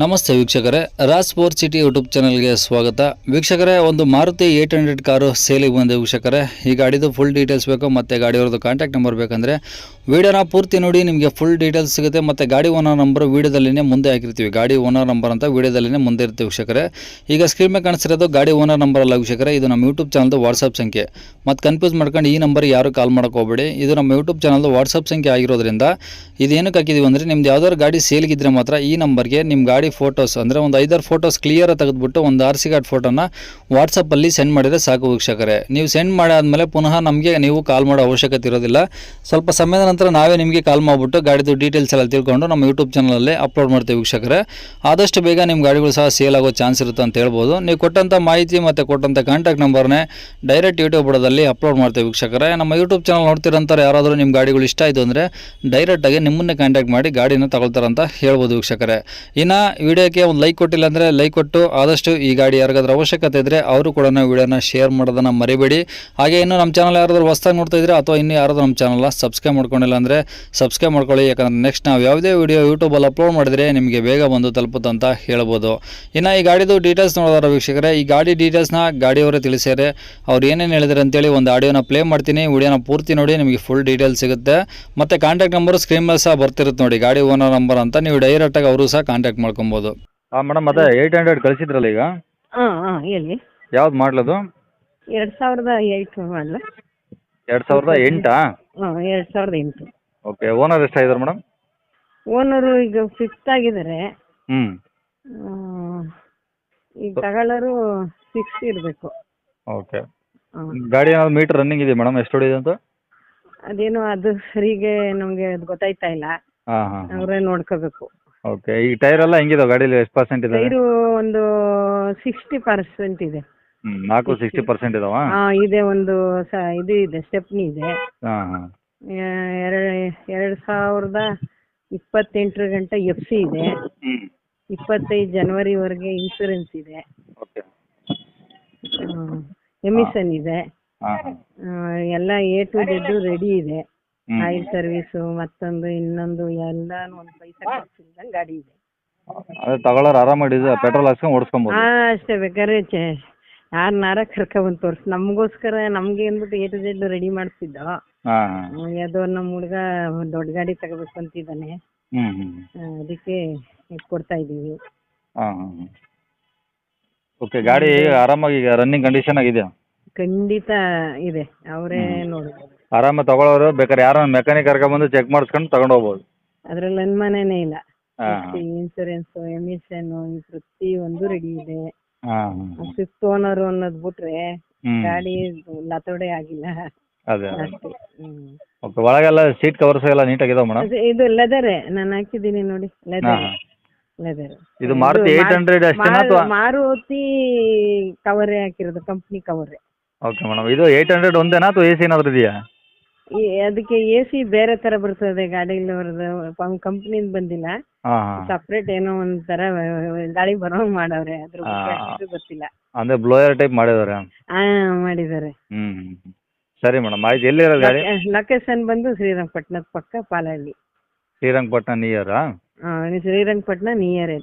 ನಮಸ್ತೆ ವೀಕ್ಷಕರೇ, Raj sport city YouTube ಚಾನಲ್ಗೆ ಸ್ವಾಗತ. ವೀಕ್ಷಕರೇ, ಒಂದು ಮಾರುತಿ ಏಯ್ಟ್ ಹಂಡ್ರೆಡ್ ಕಾರು ಸೇಲಿಗೆ ಬಂದೆ ವೀಕ್ಷಕರೇ. ಈ ಗಾಡಿದು ಫುಲ್ ಡೀಟೇಲ್ಸ್ ಬೇಕು, ಮತ್ತು ಗಾಡಿಯವ್ರದ್ದು ಕಾಂಟ್ಯಾಕ್ಟ್ ನಂಬರ್ ಬೇಕಂದರೆ ವೀಡಿಯೋನ ಪೂರ್ತಿ ನೋಡಿ, ನಿಮಗೆ ಫುಲ್ ಡೀಟೇಲ್ಸ್ ಸಿಗುತ್ತೆ. ಮತ್ತು ಗಾಡಿ ಓನರ್ ನಂಬರ್ ವೀಡಿಯೋದಲ್ಲಿನೇ ಮುಂದೆ ಹಾಕಿರ್ತೀವಿ. ಗಾಡಿ ಓನರ್ ನಂಬರ್ ಅಂತ ವೀಡಿಯೋದಲ್ಲಿನೇ ಮುಂದೆ ಇರ್ತೀವಿ ವೀಕ್ಷಕರೇ. ಈಗ ಸ್ಕ್ರೀನ್ ಮೇಲೆ ಕಾಣಿಸ್ತಿರೋದು ಗಾಡಿ ಓನರ್ ನಂಬರ್ ಅಲ್ಲ ವೀಕ್ಷಕರೇ. ಇದು ನಮ್ಮ ಯೂಟ್ಯೂಬ್ ಚಾನಲ್ದು ವಾಟ್ಸಪ್ ಸಂಖ್ಯೆ. ಮತ್ತು ಕನ್ಫ್ಯೂಸ್ ಮಾಡ್ಕೊಂಡು ಈ ನಂಬರ್ ಯಾರು ಕಾಲ್ ಹೋಗಬೇಡಿ. ಇದು ನಮ್ಮ ಯೂಟ್ಯೂಬ್ ಚಾನಲ್ದು ವಾಟ್ಸಪ್ ಸಂಖ್ಯೆ ಆಗಿರೋದ್ರಿಂದ ಇದೇನಕ್ಕೆ ಹಾಕಿದ್ದೀವಿ ಅಂದರೆ ನಿಮ್ದು ಯಾವ್ದಾದ್ರು ಗಾಡಿ ಸೇಲ್ಗಿದ್ರೆ ಮಾತ್ರ ಈ ನಂಬರ್ಗೆ ನಿಮ್ಮ ಗಾಡಿ ಫೋಟೋಸ್ ಅಂದರೆ ಒಂದು ಐದಾರು ಫೋಟೋಸ್ ಕ್ಲಿಯರಾಗಿ ತೆಗೆದುಬಿಟ್ಟು ಒಂದು ಆರ್ ಸಿ ಕಾರ್ಡ್ ಫೋಟೋನ ವಾಟ್ಸಪ್ಪಲ್ಲಿ ಸೆಂಡ್ ಮಾಡಿದರೆ ಸಾಕು ವೀಕ್ಷಕರೇ. ನೀವು ಸೆಂಡ್ ಮಾಡಾದಮೇಲೆ ಪುನಃ ನಮಗೆ ನೀವು ಕಾಲ್ ಮಾಡೋ ಅವಶ್ಯಕತೆ ಇರೋದಿಲ್ಲ. ಸ್ವಲ್ಪ ಸಮಯದ ನಂತರ ನಾವೇ ನಿಮಗೆ ಕಾಲ್ ಮಾಡಿಬಿಟ್ಟು ಗಾಡಿದು ಡೀಟೇಲ್ಸ್ ಎಲ್ಲ ತಿಳ್ಕೊಂಡು ನಮ್ಮ ಯೂಟ್ಯೂಬ್ ಚಾನಲಲ್ಲಿ ಅಪ್ಲೋಡ್ ಮಾಡ್ತೀವಿ ವೀಕ್ಷಕರೇ. ಆದಷ್ಟು ಬೇಗ ನಿಮ್ಮ ಗಾಡಿಗಳು ಸಹ ಸೇಲ್ ಆಗೋ ಚಾನ್ಸ್ ಇರುತ್ತೆ ಅಂತ ಹೇಳ್ಬೋದು. ನೀವು ಕೊಟ್ಟಂಥ ಮಾಹಿತಿ ಮತ್ತು ಕೊಟ್ಟಂಥ ಕಾಂಟ್ಯಾಕ್ಟ್ ನಂಬರ್ನೇ ಡೈರೆಕ್ಟ್ ಯೂಟ್ಯೂಬ್ ಬುಡದಲ್ಲಿ ಅಪ್ಲೋಡ್ ಮಾಡ್ತೀವಿ ವೀಕ್ಷಕರೇ. ನಮ್ಮ ಯೂಟ್ಯೂಬ್ ಚಾನಲ್ ನೋಡ್ತಿರೋಂಥವ್ರು ಯಾರಾದರೂ ನಿಮ್ಮ ಗಾಡಿಗಳು ಇಷ್ಟ ಆಯಿತು ಅಂದರೆ ಡೈರೆಕ್ಟಾಗಿ ನಿಮ್ಮನ್ನೇ ಕಾಂಟ್ಯಾಕ್ಟ್ ಮಾಡಿ ಗಾಡಿನ ತಗೊಳ್ತಾರಂತ ಹೇಳ್ಬೋದು ವೀಕ್ಷಕರೇ. ಇನ್ನು ವಿಡಿಯೋಕ್ಕೆ ಒಂದು ಲೈಕ್ ಕೊಟ್ಟಿಲ್ಲ ಅಂದರೆ ಲೈಕ್ ಕೊಟ್ಟು ಆದಷ್ಟು ಈ ಗಾಡಿ ಯಾರಿಗಾದ್ರೂ ಅವಶ್ಯಕತೆ ಇದ್ದರೆ ಅವರು ಕೂಡ ವಿಡಿಯೋನ ಶೇರ್ ಮಾಡೋದನ್ನು ಮರಿಬೇಡಿ. ಹಾಗೆ ಇನ್ನು ನಮ್ಮ ಚಾನಲ್ ಯಾರಾದರೂ ಹೊಸ್ದಾಗಿ ನೋಡ್ತಾ ಇದ್ರೆ ಅಥವಾ ಇನ್ನೂ ಯಾರಾದರೂ ನಮ್ಮ ಚಾನಲ್ನ ಸಬ್ಸ್ಕ್ರೈಬ್ ಮಾಡ್ಕೊಂಡಿಲ್ಲ ಅಂದರೆ ಸಬ್ಸ್ಕ್ರೈಬ್ ಮಾಡ್ಕೊಳ್ಳಿ. ಯಾಕಂದರೆ ನೆಕ್ಸ್ಟ್ ನಾವು ಯಾವುದೇ ವಿಡಿಯೋ ಯೂಟ್ಯೂಬಲ್ಲಿ ಅಪ್ಲೋಡ್ ಮಾಡಿದರೆ ನಿಮಗೆ ಬೇಗ ಬಂದು ತಲುಪುತ್ತೆ ಅಂತ ಹೇಳ್ಬೋದು. ಇನ್ನು ಈ ಗಾಡಿದು ಡೀಟೇಲ್ಸ್ ನೋಡೋದಾರ ವೀಕ್ಷಕರೆ, ಈ ಗಾಡಿ ಡೀಟೇಲ್ಸ್ನ ಗಾಡಿಯವರೇ ತಿಳಿಸ್ಯಾರೆ. ಅವ್ರು ಏನೇನು ಹೇಳಿದ್ರು ಅಂತೇಳಿ ಒಂದು ಆಡಿಯೋನ ಪ್ಲೇ ಮಾಡ್ತೀನಿ. ವಿಡಿಯೋನ ಪೂರ್ತಿ ನೋಡಿ, ನಿಮಗೆ ಫುಲ್ ಡೀಟೇಲ್ಸ್ ಸಿಗುತ್ತೆ. ಮತ್ತು ಕಾಂಟ್ಯಾಕ್ಟ್ ನಂಬರು ಸ್ಕ್ರೀನ್ ಮೇಲೆ ಸಹ ಬರ್ತಿರುತ್ತೆ ನೋಡಿ, ಗಾಡಿ ಓನರ್ ನಂಬರ್ ಅಂತ. ನೀವು ಡೈರೆಕ್ಟಾಗಿ ಅವರು ಸಹ ಕಾಂಟ್ಯಾಕ್ಟ್ ಮಾಡ್ಕೊಬೋದು. ಹಾಂ ಮೇಡಮ್ ಅದೇ ಏಯ್ಟ್ ಹಂಡ್ರೆಡ್ ಕಳಿಸಿದ್ರಲ್ಲ ಈಗ? ಹಾಂ ಹಾಂ ಹೇಳಿ. ಯಾವ್ದು ಮಾಡ್ಲದು? ಎರಡು ಸಾವಿರದ ಏಯ್ಟ್ ಮಾಡಲ ಎರಡು ಸಾವಿರದ ಎಂಟಾ? ಹಾಂ ಎರಡು ಸಾವಿರದ ಎಂಟು. ಓಕೆ ಓನರ್ ಎಷ್ಟಾಗಿದ್ದಾರೆ ಮೇಡಮ್ ಓನರು ಈಗ ಫಿಫ್ತ್ ಆಗಿದ್ದಾರೆ. ಹ್ಞೂ ಆ, ಈಗ ತಗೊಳ್ಳೋರು ಸಿಕ್ಸ್ ಇರಬೇಕು. ಓಕೆ ಗಾಡಿ ಏನಾದ್ರು ಮೀಟರ್ ರನ್ನಿಂಗ್ ಇದೆ ಮೇಡಮ್ ಎಷ್ಟು ಹೊಡಿದೆ ಅಂತ? ಅದೇನೋ ಅದು ಸರಿಗೆ ನಮಗೆ ಅದು ಗೊತ್ತಾಯ್ತಾ ಇಲ್ಲ. ಹಾಂ ಹಾಂ. ಅವರೇ ನೋಡ್ಕೋಬೇಕು. ಓಕೆ ಈ ಟೈರ್ ಎಲ್ಲ ಹೆಂಗಿದಾವೆ ಗಾಡೀಲಿ ಎಷ್ಟು ಪರ್ಸೆಂಟ್ ಇದೆ? ಟೈರು ಒಂದು ಸಿಕ್ಸ್ಟಿ ಪರ್ಸೆಂಟ್ ಇದೆ. ನಾಲ್ಕು ಸಿಕ್ಸ್ಟಿ ಪರ್ಸೆಂಟ್ ಇದಾವ? ಹಾಂ ಇದೆ ಒಂದು ಸ ಇದು ಇದೆ ಸ್ಟೆಪ್ನಿ ಇದೆ. ಹಾಂ ಹಾಂ. ಎರಡು ಎರಡು ಸಾವಿರದ ಇಪ್ಪತ್ತೆಂಟರ ಗಂಟೆ ಎಫ್ ಸಿ ಇದೆ. ಇಪ್ಪತ್ತೈದು ಜನವರಿವರೆಗೆ ಇನ್ಸೂರೆನ್ಸ್ ಇದೆ. ಓಕೆ ಎಮಿಷನ್ ಇದೆ. ಹಾಂ. ಎಲ್ಲ ಎ ಟು ಜೆಡ್ ರೆಡಿ ಇದೆ. ಆಯಿಲ್ ಸರ್ವಿಸ್ ಮತ್ತೊಂದು ಇನ್ನೊಂದು ಎಲ್ಲಾನು ಒಂದ್ ಪೈಸಾ ಖರ್ಚಿಲ್ದಂಗೆ ಗಾಡಿ ಇದೆ. ಅದೇ ತಗೊಳ್ಳೋರು ಆರಾಮ ಡೀಸೆಲ್ ಪೆಟ್ರೋಲ್ ಹಾಕ್ಸ್ಕೊಂಡು ಓಡಿಸ್ಕೊಬೋದು. ಹಾ ಅಷ್ಟೇ ಬೇಕಾದ್ರೆ ಚೆ ಯಾರನ್ನಾರ ಕರ್ಕೊಬಂದು ತೋರ್ಸಿ. ನಮಗೋಸ್ಕರ ನಮಗೆ ಅಂದ್ಬಿಟ್ಟು ಎ ಟು ಜೆಡ್ ರೆಡಿ ಮಾಡಿಸಿದ್ದ ಹಾ. ಹಾಂ ಯಾವುದೋ ನಮ್ಮ ಹುಡುಗ ದೊಡ್ಡ ಗಾಡಿ ತಗೋಬೇಕು ಅಂತಿದ್ದಾನೆ. ಹ್ಞೂ ಹ್ಞೂ ಆ, ಅದಕ್ಕೆ ಇದ್ ಕೊಡ್ತಾ ಇದ್ದೀವಿ. ಹಾ ಓಕೆ ಗಾಡಿ ಆರಾಮಾಗಿ ಈಗ ರನ್ನಿಂಗ್ ಕಂಡೀಷನ್ ಆಗಿದೆ? ಖಂಡಿತ ಇದೆ. ಅವರೇ ನೋಡ್ಬೋದು. ಆರಾಮಾಗಿ ತಗೊಳ್ಳೋರು ಬೇಕಾದ್ರೆ ಯಾರೋ ಮೆಕ್ಯಾನಿಕ್ ಕರ್ಕೊಂಬಂದು ಚೆಕ್ ಮಾಡಿಸ್ಕೊಂಡು ತಗೊಂಡು ಹೋಗ್ಬೋದು. ಅದ್ರಲ್ಲಿ ಮನೆನೇ ಇಲ್ಲ. ಇನ್ಶೂರೆನ್ಸ್ ಇನ್ಸೂರೆನ್ಸ್ ಎಮಿಷನ್ ಪ್ರತಿ ಒಂದು ರೆಡಿ ಇದೆ. ಹಾಂ ಫಿಫ್ತ್ ಓನರ್ ಅನ್ನೋದ್ ಬಿಟ್ರೆ ಹ್ಞೂ ಗಾಡಿ ಲತೋಡೆ ಆಗಿಲ್ಲ. ಅದೇ ಅದೇ. ಅಷ್ಟೇ ಹ್ಮ್. ಓಕೆ ಒಳಗೆಲ್ಲ ಸೀಟ್ ಕವರ್ಸ್ ಎಲ್ಲ ನೀಟಾಗಿದಾವೆ ಮೇಡಮ್ ಅದು- ಇದು ಲೆದರ್ ನಾನು ಹಾಕಿದ್ದೀನಿ ನೋಡಿ ಲೆದರ್ ಹಾಂ ಲೆದರ್ ಇದು ಮಾರುತಿ ಏಯ್ಟ್ ಹಂಡ್ರೆಡ್ ಅಷ್ಟೇನಾ ಅಥವಾ ಮಾರುತಿ ಕವರೇ ಹಾಕಿರೋದು ಕಂಪ್ನಿ ಕವರೇ ಓಕೆ ಮೇಡಮ್ ಇದು ಏಯ್ಟ್ ಹಂಡ್ರೆಡ್ ಒಂದೇನಾ ಅಥವಾ ಎ ಸಿ ಏನಾದರೂ ಇದೆಯಾ? ಈ ಅದಕ್ಕೆ ಎ ಸಿ ಬೇರೆ ತರ ಬರ್ತದೆ ಗಾಡಿಲಿ ಕಂಪ್ನಿಯಿಂದ ಬಂದಿಲ್ಲ. ಹಾಂ ಬಂದಿಲ್ಲ ಸಪ್ರೇಟ್ ಏನೋ ಒಂಥರ ಗಾಳಿ ಬರೋಂಗ್ ಮಾಡವ್ರೆ. ಅದ್ರ ಬಗ್ಗೆ ಆ. ಅಷ್ಟು ಗೊತ್ತಿಲ್ಲ. ಅಂದ್ರೆ ಬ್ಲೋಯರ್ ಟೈಪ್ ಮಾಡಿದ್ದಾರೆ ಹಾ ಮಾಡಿದ್ದಾರೆ ಹ್ಮ್ ಸರಿ ಮೇಡಮ್ ಆಯ್ತು. ಎಲ್ಲಿರೋದು ಗಾಡಿ? ಲೊಕೇಶನ್ ಬಂದು ಶ್ರೀರಂಗಪಟ್ಟಣದ ಪಕ್ಕ ಪಾಲಹಳ್ಳಿ. ಶ್ರೀರಂಗಪಟ್ಟಣ ನಿಯರಾ ಆ, ಶ್ರೀರಂಗಪಟ್ಟಣ ನಿಯರ್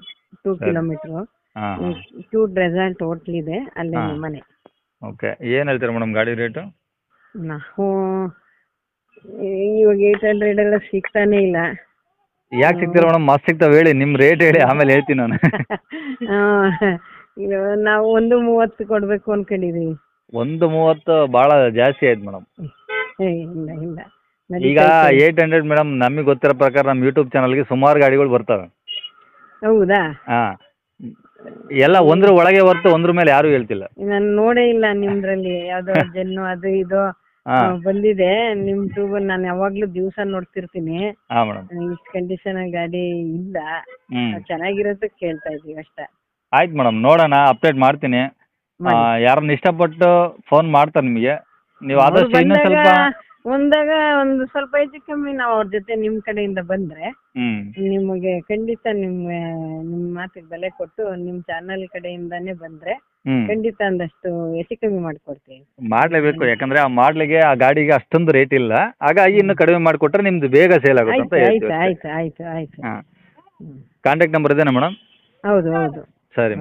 ಟೂ ಕಿಲೋಮೀಟರ್ ಹಾಂ ಹಾಂ. ಕ್ಯೂಟ್ ರೆಸಾರ್ಟ್ ಹೋಟ್ಲ್ ಇದೆ. ಅಲ್ಲೇ ಹಾ. ಮನೆ. ಓಕೆ. ಏನು ಹೇಳ್ತೀರಾ ಮೇಡಮ್ ಗಾಡಿ ರೇಟು? ನಾವು ಇವಾಗ ಏಟ್ ಹಂಡ್ರೆಡ್ ಎಲ್ಲ ಸಿಗ್ತಾನೆ ಇಲ್ಲ. ಯಾಕೆ ಸಿಗ್ತಾರ ಮೇಡಮ್? ಮಸ್ತ್ ಸಿಗ್ತಾವೆ ಹೇಳಿ ನಿಮ್ಮ ರೇಟ್ ಹೇಳಿ ಆಮೇಲೆ ಹೇಳ್ತೀನಿ ನಾನು. ಆ, ಇದು ನಾವು ಒಂದು ಮೂವತ್ತು ಕೊಡ್ಬೇಕು ಅನ್ಕೊಂಡಿದೀವಿ. ಒಂದು ಮೂವತ್ತು ಭಾಳ ಜಾಸ್ತಿ ಆಯ್ತು ಮೇಡಮ್. ಏ, ಇಲ್ಲ ಇಲ್ಲ. ಈಗ ನಡೀತೈತೆ. ಏಯ್ಟ್ ಹಂಡ್ರೆಡ್ ಮೇಡಮ್ ನಮಗೆ ಗೊತ್ತಿರೋ ಪ್ರಕಾರ ನಮ್ಮ ಯೂಟ್ಯೂಬ್ ಚಾನಲ್ಗೆ ಸುಮಾರು ಗಾಡಿಗಳು ಬರ್ತವೆ. ಹೌದಾ? ಹಾಂ. ಎಲ್ಲ ಒಂದ್ರ ಒಳಗೆ ಹೊರ್ತು ಒಂದ್ರ ಮೇಲೆ ಯಾರು ಹೇಳ್ತಿಲ್ಲ. ನಾನು ನೋಡೇ ಇಲ್ಲ ನಿಮ್ದ್ರಲ್ಲಿ ಯಾವ್ದೋ ಜನ್ನು ಅದು ಇದು. ಬಂದಿದೆ. ನಿಮ್ ಟ್ಯೂಬ್ ನಾನು ಯಾವಾಗ್ಲೂ ದಿವಸ ನೋಡ್ತಿರ್ತೀನಿ. ಇಷ್ಟ ಮೇಡಮ್ ಇಷ್ಟು ಕಂಡೀಷನ್ ಗಾಡಿ ಇಲ್ಲ. ಹ್ಞೂ ಚೆನ್ನಾಗಿರೋದಕ್ಕೆ ಕೇಳ್ತಾ ಇದೀವಿ ಅಷ್ಟೇ. ಆಯ್ತು ಮೇಡಮ್ ನೋಡೋಣ ಅಪ್ಡೇಟ್ ಮಾಡ್ತೀನಿ. ಮಾಡಿ. ಯಾರನ್ನ ಇಷ್ಟಪಟ್ಟು ಫೋನ್ ಮಾಡ್ತಾರೆ ನಿಮಗೆ. ನೀವು ಅವ್ರು ಆದಷ್ಟು ಇನ್ನೂ ಬಂದಾಗ ಸ್ವಲ್ಪ ಒಂದಾಗ ಒಂದು ಸ್ವಲ್ಪ ಹೆಚ್ಚು ಕಮ್ಮಿ ನಾವು ಅವ್ರ ಜೊತೆ ನಿಮ್ ಕಡೆಯಿಂದ ಬಂದ್ರೆ ನಿಮಗೆ ಖಂಡಿತ ನಿಮ್ಮ ನಿಮ್ ಮಾತಿಗೆ ಬೆಲೆ ಕೊಟ್ಟು ನಿಮ್ ಚಾನೆಲ್ ಕಡೆಯಿಂದಾನೇ ಬಂದ್ರೆ ಖಂಡಿತ ಒಂದಷ್ಟು ಹೆಚ್ಚು ಕಮ್ಮಿ ಮಾಡ್ಕೊಡ್ತೀವಿ ಮಾಡಲೇಬೇಕು ಯಾಕಂದ್ರೆ ಆ ಮಾಡ್ಲಿಗೆ ಆ ಗಾಡಿಗೆ ಅಷ್ಟೊಂದು ರೇಟ್ ಇಲ್ಲ. ಹಾಗಾಗಿ ಇನ್ನು ಕಡಿಮೆ ಮಾಡಿಕೊಟ್ರೆ ನಿಮ್ದು ಬೇಗ ಸೇಲ್ ಆಗುತ್ತೆ ಅಂತ ಆಯ್ತು ಆಯ್ತು ಹೇಳ್ತೀವಿ ಆಯ್ತು ಆಯ್ತು ಆಯ್ತು ಹಾಂ. ಕಾಂಟ್ಯಾಕ್ಟ್ ನಂಬರ್ ಇದೇನಾ ಮೇಡಮ್? ಹೌದು ಹೌದು. ಸರಿ